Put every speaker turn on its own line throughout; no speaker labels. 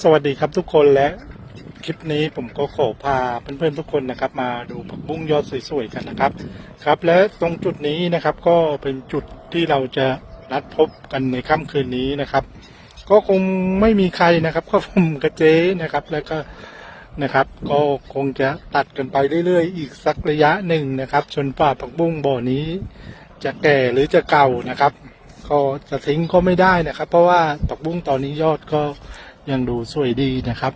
สวัสดีครับทุกคนและคลิปนี้ผมก็ขอพาเพื่อนๆทุกคนนะครับ มาดูผักบุ้งยอดสวยๆกันนะครับ ครับ และตรงจุดนี้นะครับก็เป็นจุดที่เราจะนัดพบกันในค่ำคืนนี้นะครับ ก็คงไม่มีใครนะครับ ก็ผมกระเจ๊นะครับ แล้วก็นะครับ ก็คงจะตัดกันไปเรื่อยๆ อีกสักระยะหนึ่งนะครับจนป่าผักบุ้งบ่อนี้ จะแก่หรือจะเก่านะครับ ก็จะทิ้งก็ไม่ได้นะครับ เพราะว่าผักบุ้งตอนนี้ยอดก็ ยังดูสวยดีนะครับ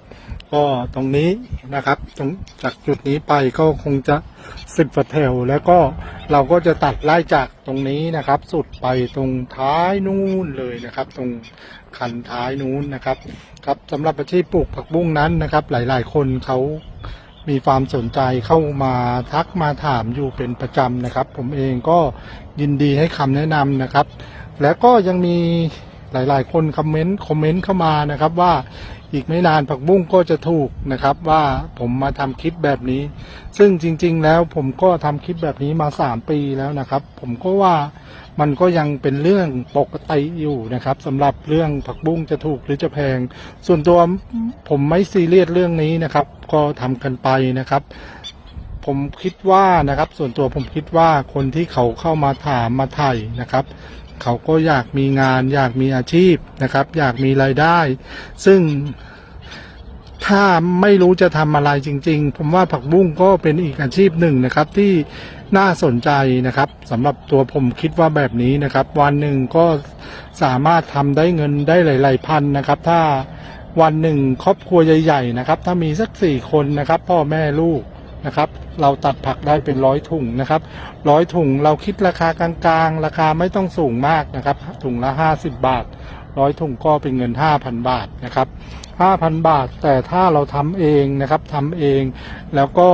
ก็ตรงนี้นะครับตรงจากจุดนี้ไปก็คงจะสิบกว่าแถวแล้วก็เราก็จะตัดไล่จากตรงนี้นะครับ สุดไปตรงท้ายนู้นเลยนะครับ ตรงคันท้ายนู้นนะครับ ครับสำหรับอาชีพปลูกผักบุ้งนั้นนะครับ หลาย ๆ คนเขามีความสนใจเข้ามาทักมาถามอยู่เป็นประจำนะครับ ผมเองก็ยินดีให้คำแนะนำนะครับ แล้วก็ยังมี หลาย ๆ คนคอมเมนต์คอมเมนต์เข้ามานะครับว่าอีกไม่นานผักบุ้งก็จะถูกนะครับ ว่าผมมาทำคลิปแบบนี้ ซึ่งจริง ๆ แล้วผมก็ทำคลิปแบบนี้มาสามปีแล้วนะครับ ผมก็ว่ามันก็ยังเป็นเรื่องปกติอยู่นะครับสำหรับเรื่องผักบุ้งจะถูกหรือจะแพง ส่วนตัวผมไม่ซีเรียสเรื่องนี้นะครับ ก็ทำกันไปนะครับผมคิดว่านะครับ ส่วนตัวผมคิดว่าคนที่เขาเข้ามาถามมาไถ่นะครับ เขาก็อยากมีงาน อยากมีอาชีพนะครับ อยากมีรายได้ ซึ่งถ้าไม่รู้จะทำอะไรจริง ๆ ผมว่าผักบุ้งก็เป็นอีกอาชีพหนึ่งนะครับที่น่าสนใจนะครับสำหรับตัวผมคิดว่าแบบนี้นะครับ วันหนึ่งก็สามารถทำได้เงินได้หลาย ๆ พันนะครับ ถ้าวันหนึ่งครอบครัวใหญ่ ๆ นะครับ ถ้ามีสักสี่คนนะครับ พ่อแม่ลูก นะครับ เราตัดผักได้เป็นร้อยถุงนะครับร้อยถุงเราคิดราคากลางๆ ราคาไม่ต้องสูงมากนะครับถุงละห้าสิบบาท ร้อยถุงก็เป็นเงิน 5,000 บาทนะครับ 5,000 บาทแต่ถ้าเราทำเองนะครับทำเอง แล้วก็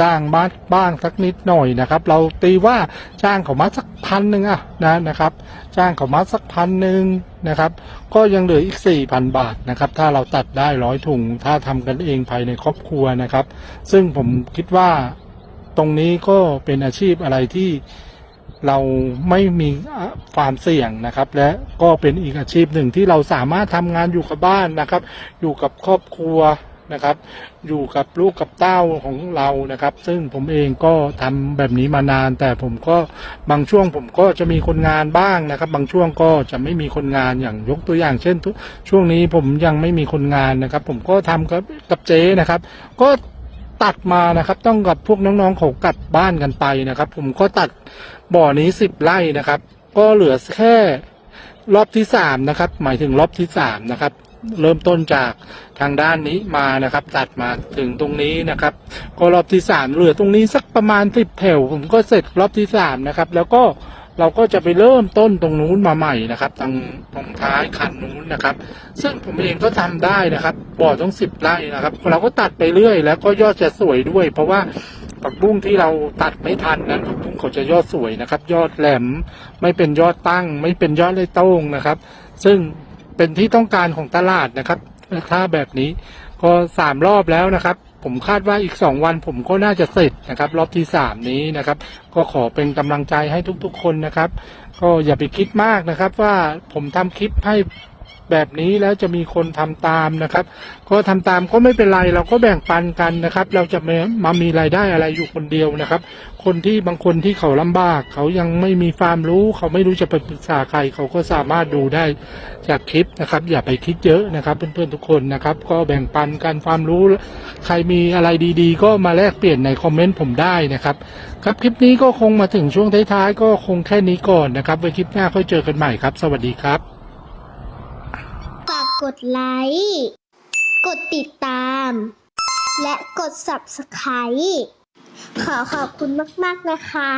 จ้างบ้านบ้างสักนิดหน่อยนะครับ เราตีว่าจ้างเขามาสักพันหนึ่งอะนะนะครับ จ้างเขามาสักพันหนึ่งนะครับ ก็ยังเหลืออีก 4,000 บาทนะครับ ถ้าเราตัดได้ร้อยถุง ถ้าทำกันเองภายในครอบครัวนะครับ ซึ่งผมคิดว่าตรงนี้ก็เป็นอาชีพอะไรที่ เราไม่มีความเสี่ยงนะครับ และก็เป็นอีกอาชีพหนึ่งที่เราสามารถทำงานอยู่กับบ้านนะครับ อยู่กับครอบครัวนะครับ อยู่กับลูกกับเต้าของเรานะครับ ซึ่งผมเองก็ทำแบบนี้มานาน แต่ผมก็บางช่วงผมก็จะมีคนงานบ้างนะครับ บางช่วงก็จะไม่มีคนงานอย่างยกตัวอย่าง เช่นทุกช่วงนี้ผมยังไม่มีคนงานนะครับ ผมก็ทำกับกับเจ๊นะครับ ก็ ตัดมานะครับ ต้องกับพวกน้องๆเขากลับบ้านกันไปนะครับ ผมก็ตัดบ่อนี้สิบไร่นะครับ ก็เหลือแค่รอบที่สามนะครับ หมายถึงรอบที่สามนะครับ เริ่มต้นจากทางด้านนี้มานะครับ ตัดมาถึงตรงนี้นะครับ ก็รอบที่สามเหลือตรงนี้สักประมาณสิบแถว ผมก็เสร็จรอบที่สามนะครับ แล้วก็ เราก็จะไปเริ่มต้นตรงนู้นมาใหม่นะครับตรงตรงท้ายคันนู้นนะครับ ซึ่งผมเองก็ทำได้นะครับบ่อต้องสิบไร่นะครับ เราก็ตัดไปเรื่อย แล้วก็ยอดจะสวยด้วย เพราะว่าผักบุ้งที่เราตัดไม่ทันนั้นผักบุ้งเขาจะยอดสวยนะครับ ยอดแหลมไม่เป็นยอดตั้ง ไม่เป็นยอดเลยโต้งนะครับ ซึ่งเป็นที่ต้องการของตลาดนะครับถ้าแบบนี้ก็สามรอบแล้วนะครับ ผมคาดว่าอีกสองวันผมก็น่าจะเสร็จนะครับ รอบที่สามนี้นะครับ ก็ขอเป็นกำลังใจให้ทุกๆคนนะครับ ก็อย่าไปคิดมากนะครับ ว่าผมทำคลิปให้ แบบนี้แล้วจะมีคนทำตามนะครับ ก็ทำตามก็ไม่เป็นไรเราก็แบ่งปันกันนะครับ เราจะมามามีรายได้อะไรอยู่คนเดียวนะครับ คนที่บางคนที่เขาลำบาก เขายังไม่มีความรู้ เขาไม่รู้จะไปปรึกษาใครเขาก็สามารถดูได้จากคลิปนะครับ อย่าไปคิดเยอะนะครับ เพื่อนๆทุกคนนะครับ ก็แบ่งปันกันความรู้ ใครมีอะไรดีๆ ก็มาแลกเปลี่ยนในคอมเมนต์ผมได้นะครับครับคลิปนี้ก็คงมาถึงช่วงท้ายๆก็คงแค่นี้ก่อนนะครับไว้คลิปหน้าค่อยเจอกันใหม่ครับ สวัสดีครับ
กดไลค์ กดติดตาม และกด subscribe ขอขอบคุณมาก ๆ นะคะ